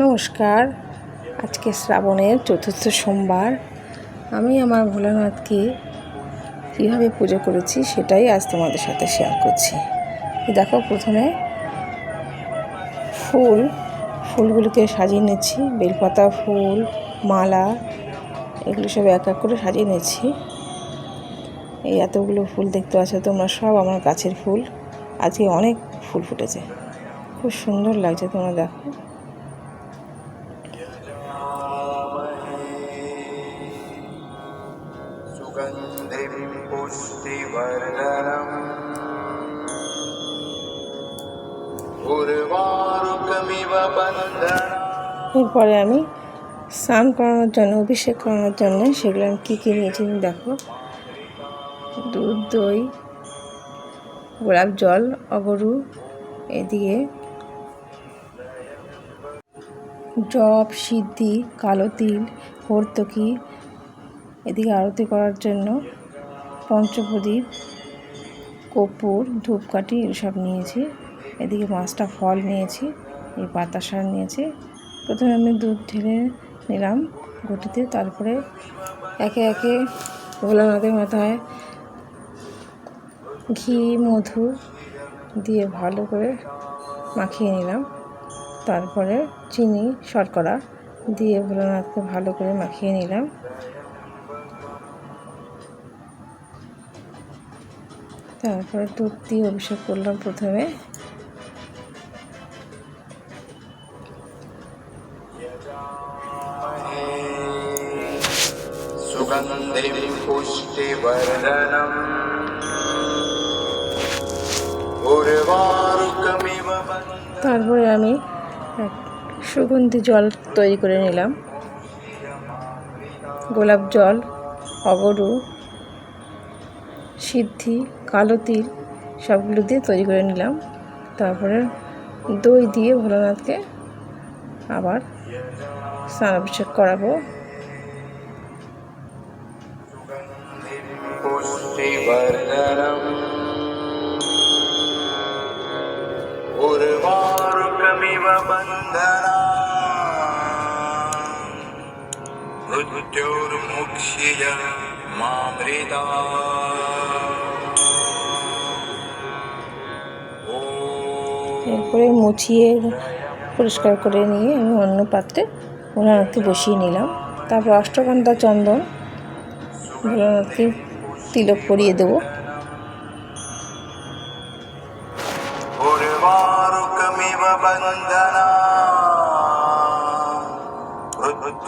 নমস্কার। আজকে শ্রাবণের চতুর্থ সোমবার। আমি আমার ভোলানাথকে কীভাবে পুজো করেছি সেটাই আজ তোমাদের সাথে শেয়ার করছি। দেখো প্রথমে ফুল, ফুলগুলোকে সাজিয়ে নিচ্ছি। বেলপাতা ফুল, মালা, এগুলো সব এক এক করে সাজিয়ে নিচ্ছি। এই এতগুলো ফুল দেখতে পাচ্ছ তোমরা, সব আমার গাছের ফুল। আজকে অনেক ফুল ফুটেছে। খুব সুন্দর লাগছে তোমরা দেখো। सुगन्धिं पुष्टिवर्धनम् उर्वारुकमिव बन्धनम् এরপরে আমি স্নান করানোর জন্য অভিষেক করানোর জন্য সেগুলো আমি কী কী নিয়েছি তুমি দেখো দুধ দই গোলাপ জল অগরু এদিকে জব, সিদ্ধি, কালো তিল, হর্তকি এদিকে আরতি করার জন্য পঞ্চপ্রদীপ, কর্পূর, ধূপকাঠি এসব নিয়েছি। এদিকে পাঁচটা ফল নিয়েছি, এই বাতাসা নিয়েছি। প্রথমে আমি দুধ ঢেলে নিলাম ঘটিতে, তারপরে একে একে ভোলানাথের মাথায় ঘি, মধু দিয়ে ভালো করে মাখিয়ে নিলাম। তারপরে চিনি শর্করা দিয়ে ভোলানাথকে ভালো করে মাখিয়ে নিলাম তারপরে দুধ দিয়ে অভিষেক করলাম প্রথমে सुगन्धिं पुष्टिवर्धनम् उर्वारुकमिव बन्धनम् তারপরে আমি এক সুগন্ধি জল তৈরি করে নিলাম গোলাপ জল অগরু সিদ্ধি কালো তিল সবগুলো দিয়ে তৈরি করে নিলাম তারপরে দই দিয়ে ভোলানাথকে আবার স্নানাভিষেক করাবো पुष्टिवर्धनम् এরপরে মুছিয়ে পরিষ্কার করে নিয়ে আমি অন্য পাত্রে ওনারাতে বসিয়ে নিলাম। তারপর অষ্টকান্তা চন্দন ওনারাতে তিলক পরিয়ে দেবো।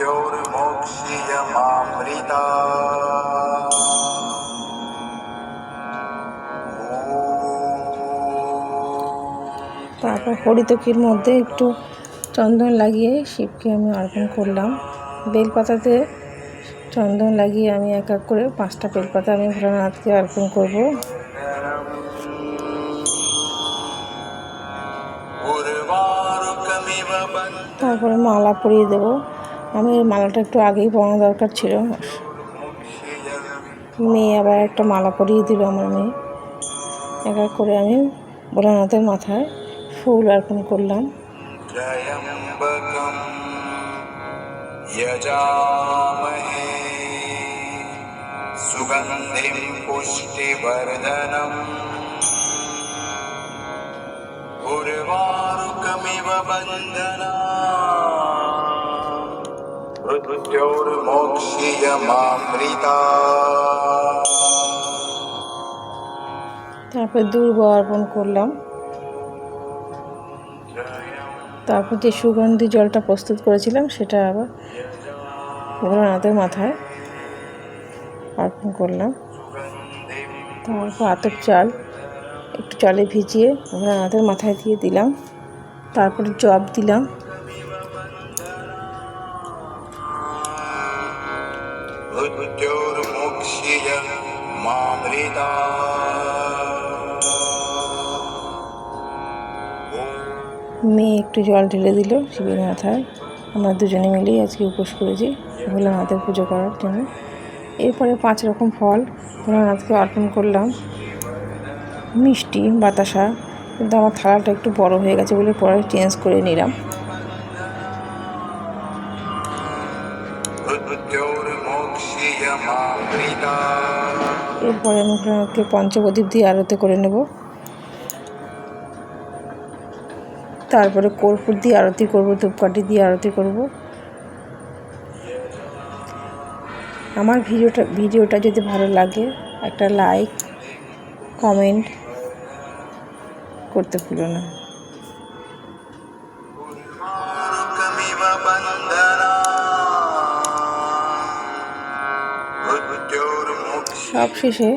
मृत्योर्मोक्ष्य मामृता তারপর হরিতকির মধ্যে একটু চন্দন লাগিয়ে শিবকে আমি অর্পণ করলাম বেলপাতাতে চন্দন লাগিয়ে আমি এক এক করে পাঁচটা বেলপাতা আমি ভোলানাথকে অর্পণ করব उर्वारुकमिव बन्धना তারপরে মালা পরিয়ে দেবো আমি এই মালাটা একটু আগেই পরানো দরকার ছিল মেয়ে আবার একটা মালা পরিয়ে দিল আমার মেয়ে এক এক করে আমি ভোলানাথের মাথায় ফুল অর্পণ করলাম त्र्यम्बकम् यजामहे सुगन्धिं पुष्टिवर्धनम् उर्वारुकमिव बन्धना তারপর দুর্গ অর্পণ করলাম। তারপর যে সুগন্ধি জলটা প্রস্তুত করেছিলাম, সেটা আবার ভোলানাথের মাথায় অর্পণ করলাম। তারপর আতর চাল, একটু চালে ভিজিয়ে ভোলানাথের মাথায় দিয়ে দিলাম। তারপর জব দিলাম। मृत्योर्मुक्ष्य मामृता মেয়ে একটু জল ঢেলে দিল শিবের মাথায় আমরা দুজনে মিলেই আজকে উপোস করেছি ভোলানাথের পুজো করার জন্য এরপরে পাঁচ রকম ফল ভোলানাথকে অর্পণ করলাম মিষ্টি বাতাসা কিন্তু আমার থালাটা একটু বড় হয়ে গেছে বলে পরে চেঞ্জ করে নিলাম এরপরে ওকে পঞ্চপ্রদীপ দিয়ে আরতি করে নেব। তারপরে কর্পূর দিয়ে আরতি করব, ধূপকাঠি দিয়ে আরতি করব। আমার ভিডিওটা ভিডিওটা যদি ভালো লাগে, একটা লাইক কমেন্ট করতে ভুলো না। সব শেষে